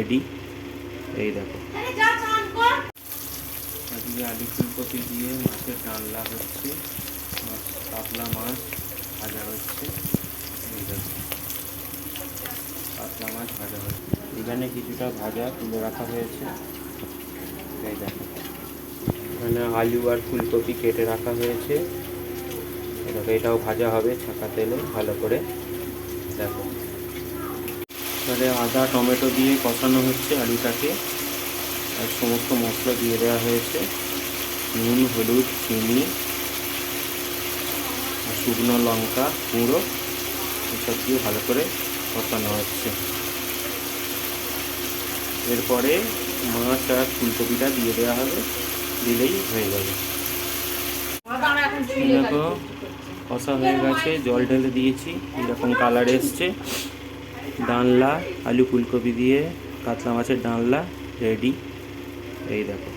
Ready এই দেখো। এদিকে আলু ফুলকপি দিয়ে মাছের ডালনা হচ্ছে মাছ কাতলা মাছ ভাজা হচ্ছে। এই দেখো। কাতলা মাছ ভাজা হচ্ছে। এখানে কিছুটা ভাজা তুলে রাখা হয়েছে। এই দেখো। এখানে আলু আর ফুলকপি কেটে রাখা হয়েছে। দেখো এটাও ভাজা হবে ছাকা তেলে ভালো করে। দেখো। এবারে আদা, টমেটো দিয়ে কষানো হচ্ছে আলুটাকে। আর সমস্ত মশলা দিয়ে দেওয়া হয়েছে। নুন, হলুদ, চিনি শুকনো লঙ্কা গুঁড়ো এসব দিয়ে ভালো করে কষানো হচ্ছে। এরপরে মাছ আর ফুলকপিটা দিয়ে দেওয়া হবে। দিলেই হয়ে যাবে। দেখো, কষা হয়ে গেছে। জল ঢেলে দিয়েছি। এরকম কালার এসছে। ডালনা আলু ফুলকপি দিয়ে কাতলা মাছের ডানলা রেডি। এই দেখো।